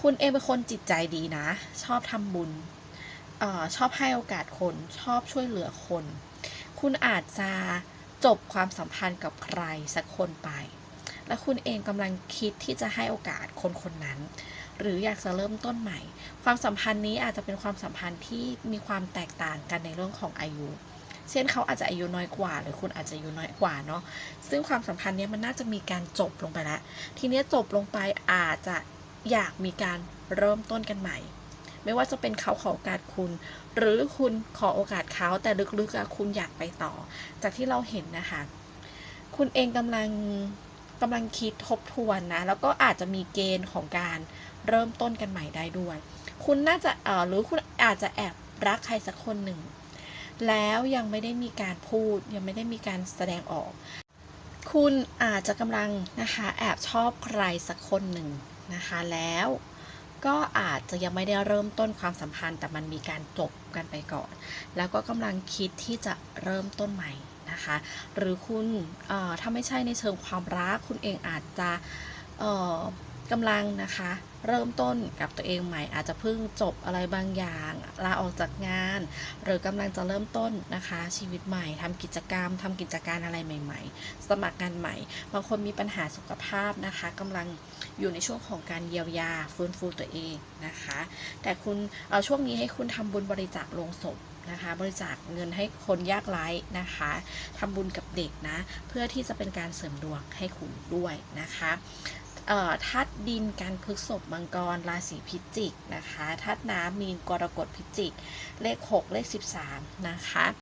คุณเองเป็นคนจิตใจดีนะ ชอบทำบุญออชอบให้โอกาสคนชอบช่วยเหลือคน คุณอาจจะจบความสัมพันธ์กับใครสักคนไป และคุณเองกำลังคิดที่จะให้โอกาสคนคนนั้น หรืออยากจะเริ่มต้นใหม่ ความสัมพันธ์นี้อาจจะเป็นความสัมพันธ์ที่มีความแตกต่างกันในเรื่องของอายุ เช่นเขาอาจจะอายุน้อยกว่า หรือคุณอาจจะอายุน้อยกว่าเนาะซึ่งความสัมพันธ์นี้มันน่าจะมีการจบลงไปแล้ว ทีนี้จบลงไปอาจจะ อยากมีการเริ่มต้นกันใหม่ ไม่ว่าจะเป็นเขาขอโอกาสคุณ หรือคุณขอโอกาสเขาแต่ลึกๆคุณอยากไปต่อ จากที่เราเห็นนะคะ คุณเองกำลังกำลังคิดทบทวนนะ แล้วก็อาจจะมีเกณฑ์ของการเริ่มต้นกันใหม่ได้ด้วย คุณน่าจะเออหรือคุณอาจจะแอบรักใครสักคนหนึ่ง แล้วยังไม่ได้มีการพูด ยังไม่ได้มีการแสดงออก คุณอาจจะกำลังนะคะแอบชอบใครสักคนหนึ่ง นะคะแล้วก็อาจจะยังไม่ได้เริ่มต้นความสัมพันธ์ แต่มันมีการจบกันไปก่อน แล้วก็กำลังคิดที่จะเริ่มต้นใหม่นะคะ หรือคุณถ้าไม่ใช่ในเชิงความรักคุณเองอาจจะ กำลังนะคะ เริ่มต้นกับตัวเองใหม่ อาจจะเพิ่งจบอะไรบางอย่างลาออกจากงาน หรือกำลังจะเริ่มต้นนะคะ ชีวิตใหม่ทำกิจกรรมทำกิจการอะไรใหม่ ๆ สมัครงานใหม่บางคนมีปัญหาสุขภาพนะคะกำลังอยู่ในช่วงของการเยียวยาฟื้นฟูตัวเองนะคะ แต่คุณเอาช่วงนี้ให้คุณทำบุญบริจาคลงศพนะคะบริจาคเงินให้คนยากไร้นะคะทำบุญกับเด็กนะ เพื่อที่จะเป็นการเสริมดวงให้คุณด้วยนะคะ ธาตุดินการพฤกษบมังกรราศีพิจิกนะคะธาตุน้ำมีนกรกฎพิจิก เลข 6 เลข 13 นะคะ